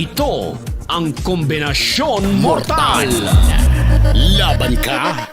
Ito ang kombinasyon mortal. Laban ka?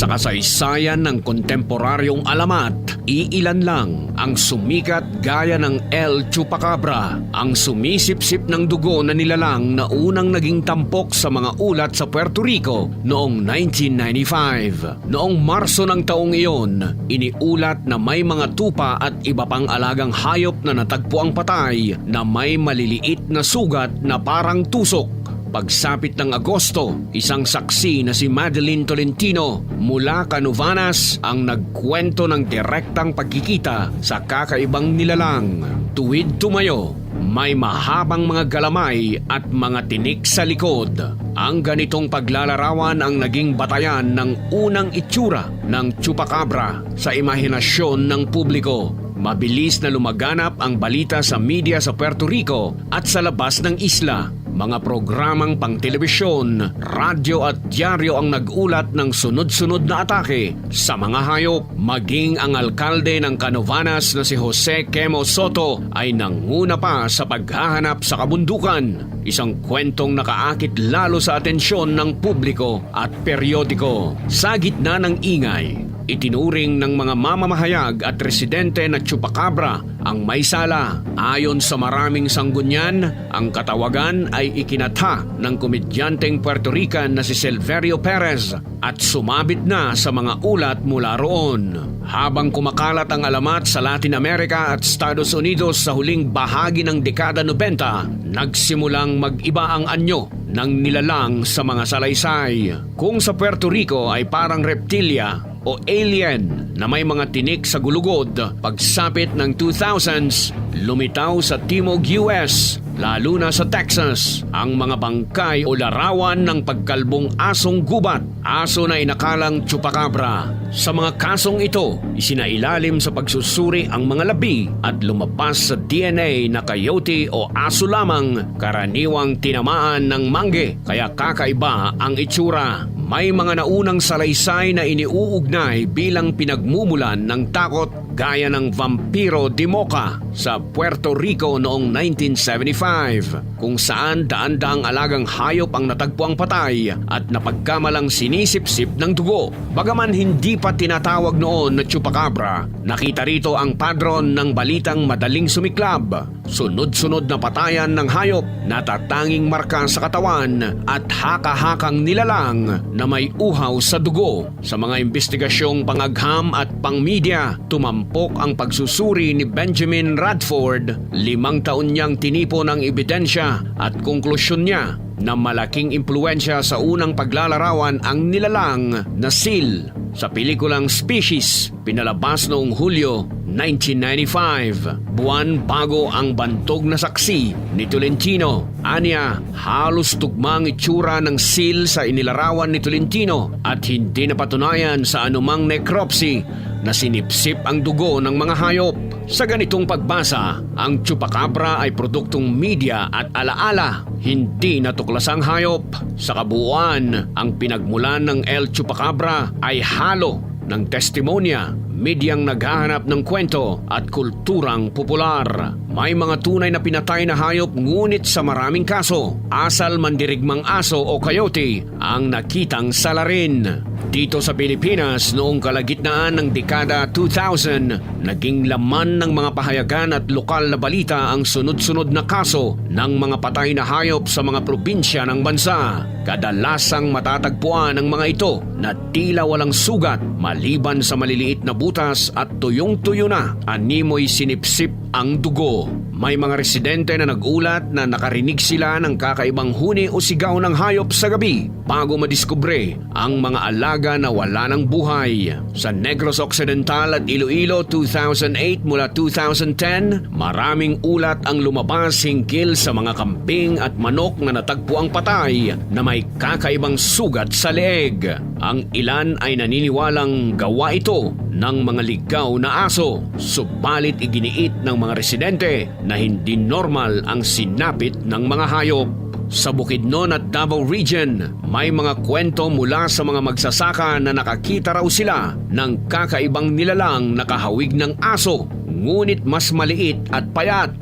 Sa kasaysayan ng kontemporaryong alamat, iilan lang ang sumikat gaya ng El Chupacabra, ang sumisip-sip ng dugo na nilalang na unang naging tampok sa mga ulat sa Puerto Rico noong 1995. Noong Marso ng taong iyon, iniulat na may mga tupa at iba pang alagang hayop na natagpuang patay na may maliliit na sugat na parang tusok Pagsapit ng Agosto, isang saksi na si Madeline Tolentino mula Canovanas ang nagkwento ng direktang pagkikita sa kakaibang nilalang. Tuwid tumayo, may mahabang mga galamay at mga tinik sa likod. Ang ganitong paglalarawan ang naging batayan ng unang itsura ng chupacabra sa imahinasyon ng publiko. Mabilis na lumaganap ang balita sa media sa Puerto Rico at sa labas ng isla. Mga programang pang-telebisyon, radyo at dyaryo ang nag-ulat ng sunod-sunod na atake sa mga hayop. Maging ang alkalde ng Canovanas na si Jose Quemo Soto ay nanguna pa sa paghahanap sa kabundukan. Isang kwentong nakaakit lalo sa atensyon ng publiko at periodiko. Sa gitna ng ingay, Itinuring ng mga mamamahayag at residente na chupacabra ang may sala. Ayon sa maraming sanggunyan, ang katawagan ay ikinatha ng komedyanteng Puerto Rican na si Silverio Perez at sumabit na sa mga ulat mula roon. Habang kumakalat ang alamat sa Latin America at Estados Unidos sa huling bahagi ng dekada 90, nagsimulang mag-iba ang anyo ng nilalang sa mga salaysay. Kung sa Puerto Rico ay parang reptilia o alien na may mga tinik sa gulugod pagsapit ng 2000s lumitaw sa Timog US lalo na sa Texas ang mga bangkay o larawan ng pagkalbong asong gubat aso na inakalang chupacabra. Sa mga kasong ito isinailalim sa pagsusuri ang mga labi at lumabas sa DNA na coyote o aso lamang karaniwang tinamaan ng mangge kaya kakaiba ang itsura. May mga naunang salaysay na iniuugnay bilang pinagmumulan ng takot gaya ng Vampiro de Moca sa Puerto Rico noong 1975 kung saan daan-daang alagang hayop ang natagpuang patay at napagkamalang sinisip-sip ng dugo. Bagaman hindi pa tinatawag noon na chupacabra, nakita rito ang padron ng balitang madaling sumiklab. Sunod-sunod na patayan ng hayop, natatanging marka sa katawan at haka-hakang nilalang na may uhaw sa dugo. Sa mga investigasyong pangagham at pangmedia, tumampok ang pagsusuri ni Benjamin Radford. Limang taon niyang tinipo ng ebidensya at konklusyon niya na malaking impluensya sa unang paglalarawan ang nilalang na seal sa pelikulang Species, pinalabas noong Hulyo 1995. Buwan bago ang bantog na saksi ni Tolentino. Anya, halos tugmang itsura ng seal sa inilarawan ni Tolentino at hindi napatunayan sa anumang necropsy na sinipsip ang dugo ng mga hayop. Sa ganitong pagbasa, ang chupacabra ay produktong media at alaala, hindi natuklasang hayop. Sa kabuuan, ang pinagmulan ng El Chupacabra ay halo ng testimonya, medyang naghahanap ng kwento at kulturang popular. May mga tunay na pinatay na hayop ngunit sa maraming kaso, asal mandirigmang aso o coyote ang nakitang salarin. Dito sa Pilipinas noong kalagitnaan ng dekada 2000, naging laman ng mga pahayagan at lokal na balita ang sunod-sunod na kaso ng mga patay na hayop sa mga probinsya ng bansa. Kadalasang matatagpuan ang mga ito na tila walang sugat maliban sa maliliit na butas at tuyong-tuyo na animoy sinipsip ang dugo. May mga residente na nagulat na nakarinig sila ng kakaibang huni o sigaw ng hayop sa gabi bago madiskubre ang mga alaga na wala ng buhay. Sa Negros Occidental at Iloilo 2008 mula 2010, maraming ulat ang lumabas hinggil sa mga kambing at manok na natagpo ang patay na may kakaibang sugat sa leeg. Ang ilan ay naniniwalang gawa ito ng mga ligaw na aso, subalit iginiit ng mga residente na hindi normal ang sinapit ng mga hayop. Sa Bukidnon at Davao Region, may mga kwento mula sa mga magsasaka na nakakita raw sila ng kakaibang nilalang na kahawig ng aso, ngunit mas maliit at payat.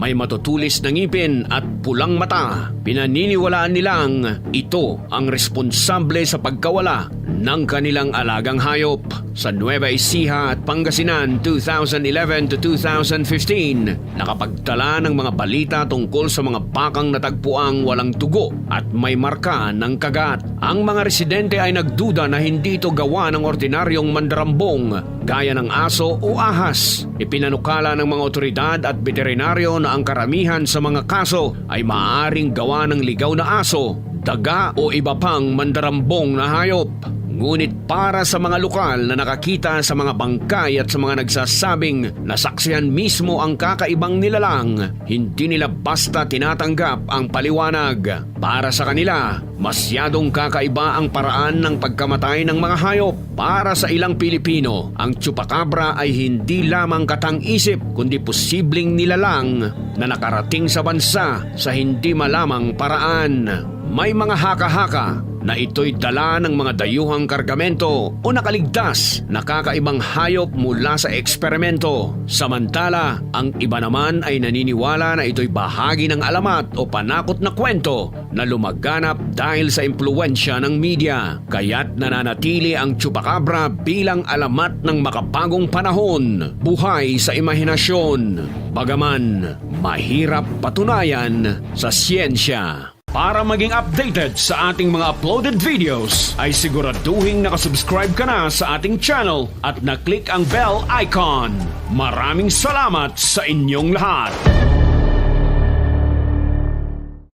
may matutulis na ngipin at pulang mata. Pinaniniwalaan nilang ito ang responsable sa pagkawala ng kanilang alagang hayop. Sa Nueva Ecija at Pangasinan 2011 to 2015, nakapagtala ng mga balita tungkol sa mga bakang natagpuang walang tugo at may marka ng kagat. Ang mga residente ay nagduda na hindi ito gawa ng ordinaryong mandarambong gaya ng aso o ahas. Ipinanukala ng mga otoridad at veterinaryo na ang karamihan sa mga kaso ay maaaring gawa ng ligaw na aso, daga o iba pang mandarambong na hayop. Ngunit para sa mga lokal na nakakita sa mga bangkay at sa mga nagsasabing nasaksihan mismo ang kakaibang nilalang, hindi nila basta tinatanggap ang paliwanag. Para sa kanila, masyadong kakaiba ang paraan ng pagkamatay ng mga hayop. Para sa ilang Pilipino, ang chupacabra ay hindi lamang katang-isip kundi posibleng nilalang na nakarating sa bansa sa hindi malamang paraan. May mga haka-haka na ito'y dala ng mga dayuhang kargamento o nakaligtas na kakaibang hayop mula sa eksperimento. Samantala, ang iba naman ay naniniwala na ito'y bahagi ng alamat o panakot na kwento na lumaganap dahil sa impluensya ng media. Kaya't nananatili ang chupacabra bilang alamat ng makabagong panahon, buhay sa imahinasyon. Bagaman, mahirap patunayan sa siyensya. Para maging updated sa ating mga uploaded videos, ay siguraduhin nakasubscribe ka na sa ating channel at na-click ang bell icon. Maraming salamat sa inyong lahat!